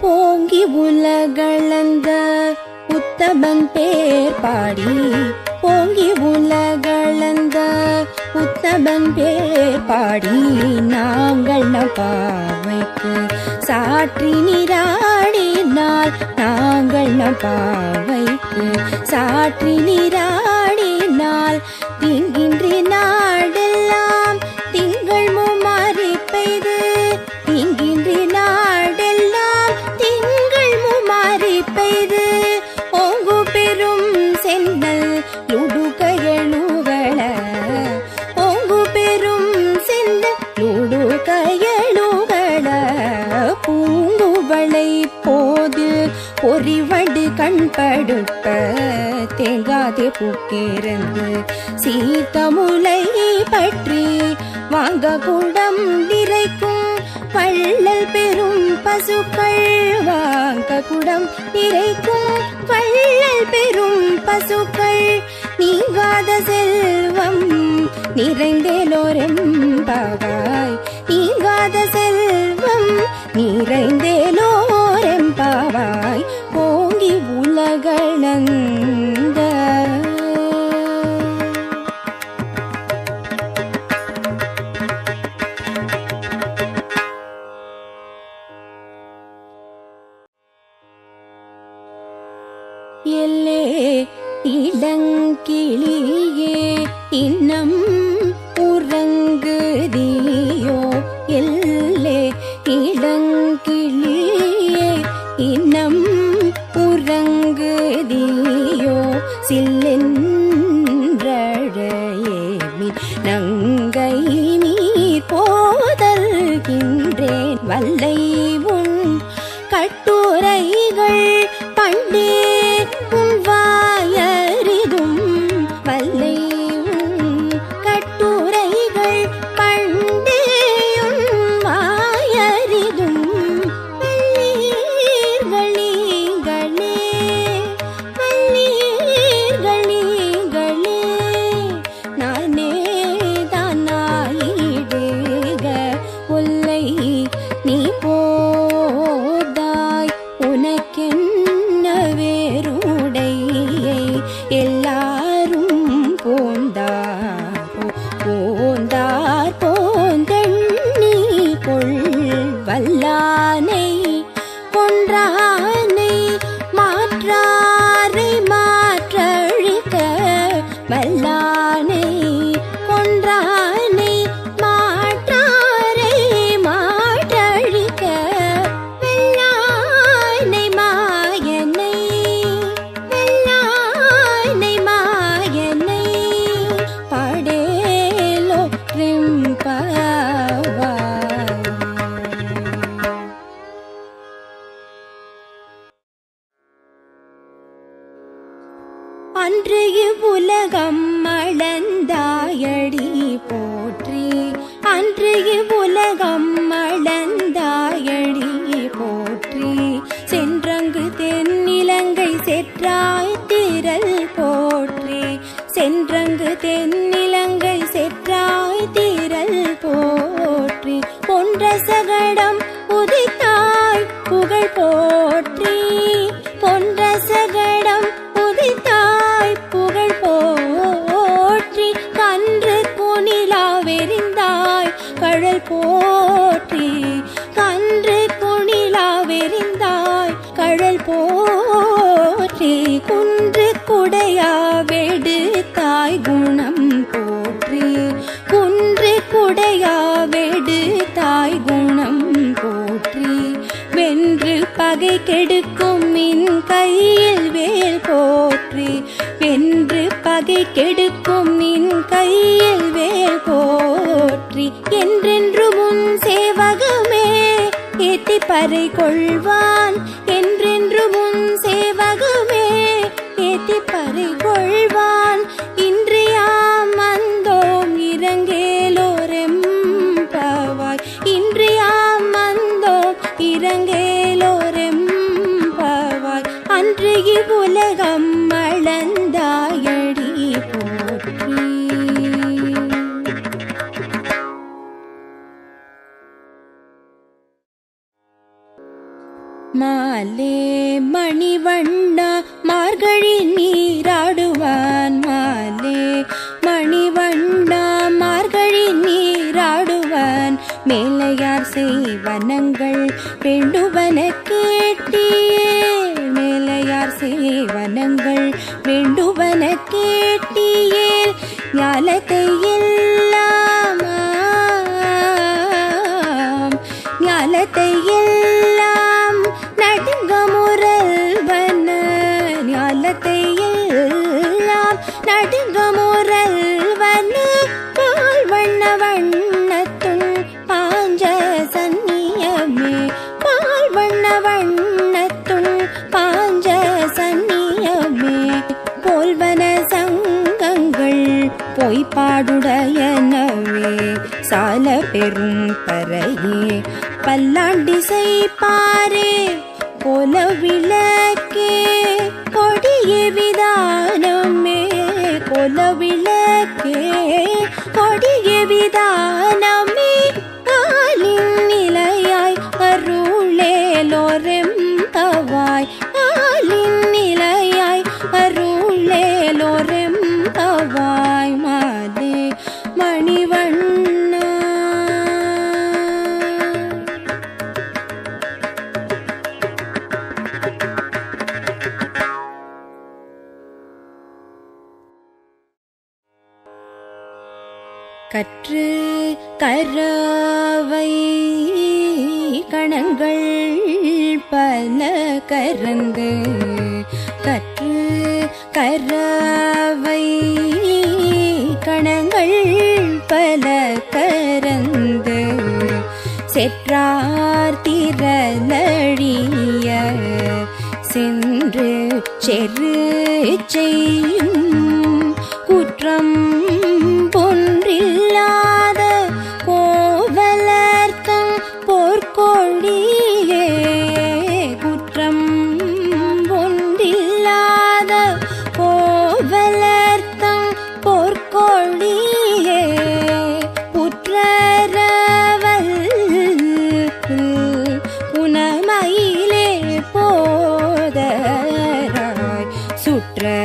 போங்கி உலகளந்த உத்தமன் பேர் பாடி. போங்கி உலகளந்த உத்தமன் பேர் பாடி. நாங்கள் பாவைக்கு சாற்றி நீராடினால் நாங்கள் பாவைக்கு சாற்றி நீராடினால் திங்கின்றி நாடு தேங்காதே சீத்தமுலை பற்றி வாங்க கூடம் நிறைக்கும் பள்ளல் பெரும் பசுக்கள் வாங்க குடம் நிறைக்கும் பள்ளல் பெரும் பசுக்கள் நீங்காத செல்வம் நிறைந்தேலோரெம்பாவாய். நீங்காத செல்வம் நிறைந்தேலோ இளங்கிளியே இன்னம் சகடம் உதித்தாய் புகழ் போ கையில் வேல் போற்றி வென்று பகை கெடுக்கும் நின் கையில் வேல் போற்றி என்றென்று முன் சேவகமே ஏத்தி பறை கொள்வான் என்றென்று முன் சேவகமே ஏத்தி பறை கொள் வனங்கள் வேண்டுவன கேட்டியே. மேலையார் சேவனங்கள் வேண்டுவன கேட்டியே. ஞாலத்தையே சால பெரும் பறையே பல்லாண்டிசை பாரே கோல விளக்கே கொடிய விதானமே கோல விளக்கே கொடிய விதானம் கற்று கராவை கணங்கள் பல கரந்து கற்று கராவை கணங்கள் பல கரந்து செற்றார் திரளழிய சென்று செரு செய்யும்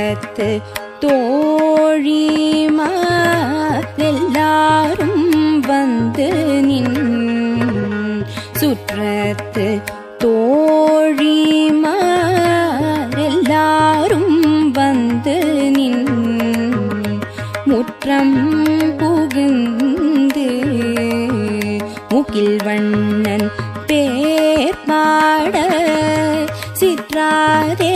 சுற்றத்து தோழிமா எல்லாரும் வந்து நின் சுற்றத்து தோழிமா எல்லாரும் வந்து நின் முற்றம் புகுந்து முகில் வண்ணன் பேர் பாட சிற்றாதே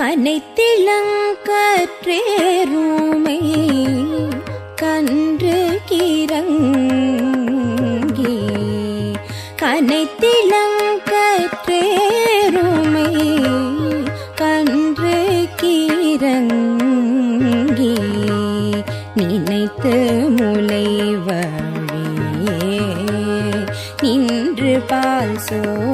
கனைத்திளங்கற்றேருமை கன்று கிறங்கி. கனைத்திளங்கற்றேருமை கன்று கிறங்கி. நினைத்து முலை வழியே நின்று பால் சோ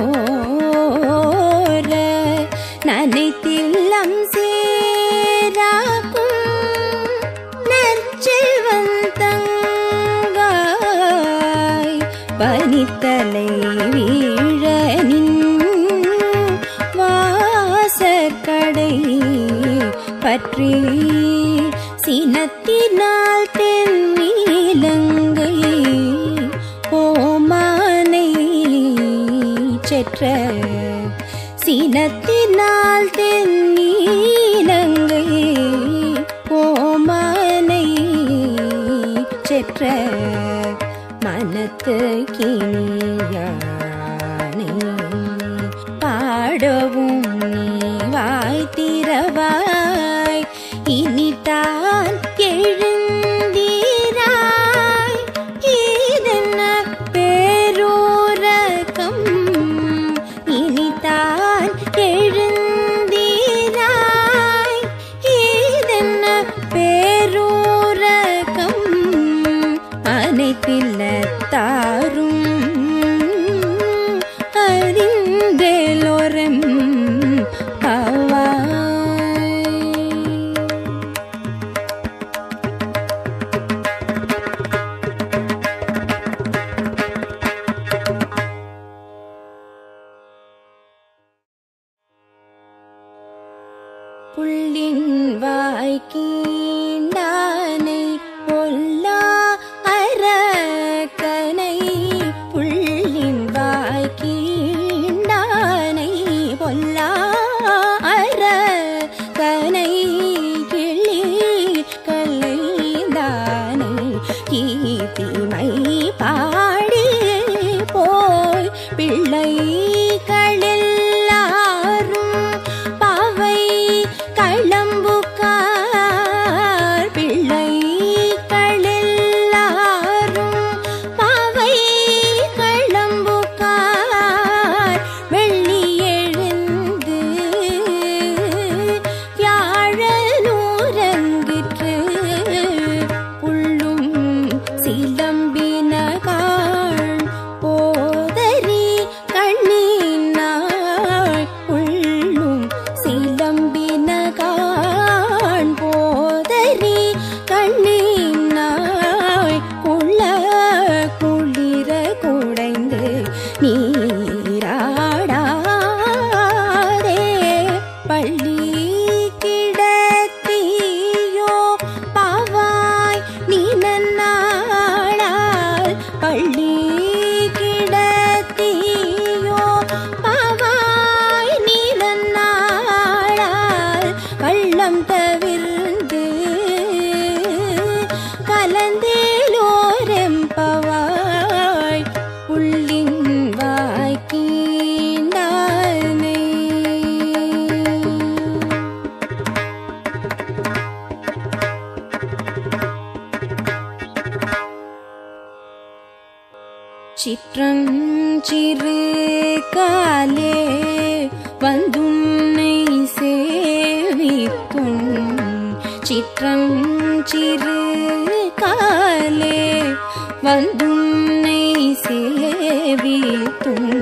பற்றி சினத்தினால் தென்னிலங்கை ஓமானை செற்ற சினத்தினால் தென்னிலங்கை ஓமானை செற்ற மனத்து கிணியானை பாடவும் நீ வாய்த்திரவாய் மனத்தா I keep பள்ளி சிற்றஞ்சிறு காலே வந்துன்னை சேவித்தும் சிற்றஞ்சிறு காலே வந்துன்னை சேவித்தும்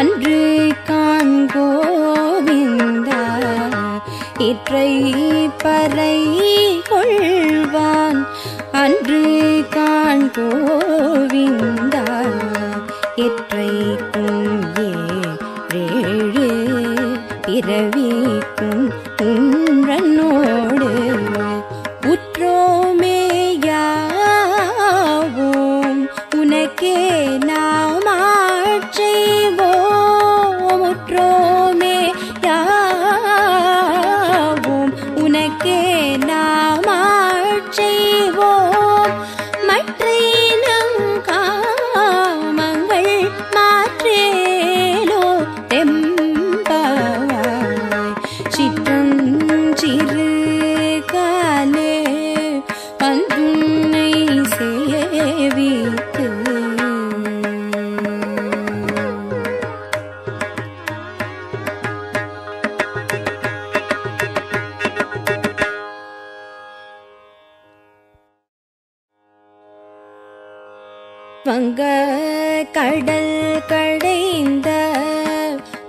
அன்று காண்கோவிந்தா இற்றை பங்க கடல் கடைந்த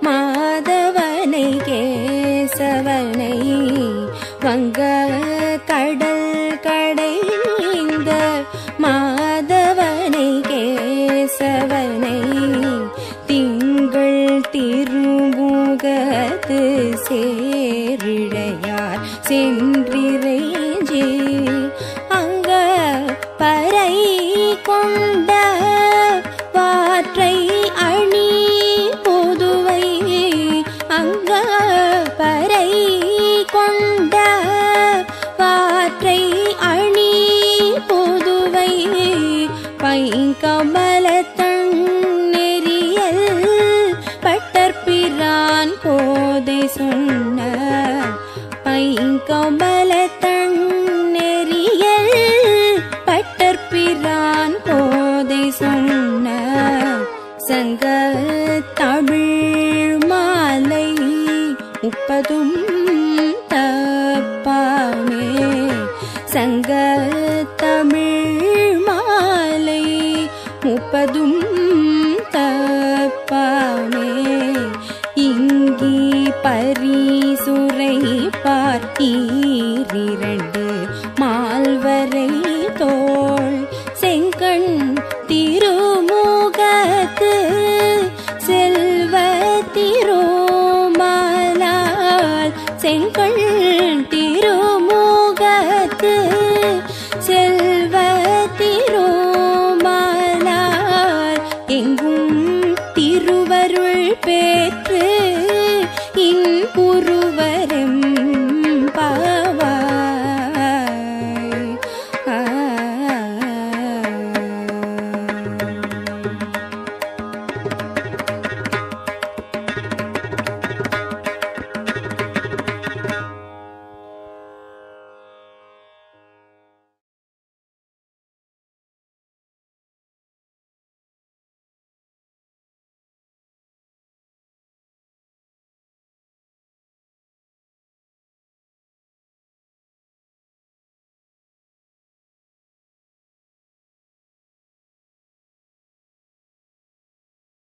மாதவனை கேசவனை பங்க கடல் கடைந்த மாதவனை கேசவனை திங்கள் திருமுகத்து சேரிழையார் சென்றிரு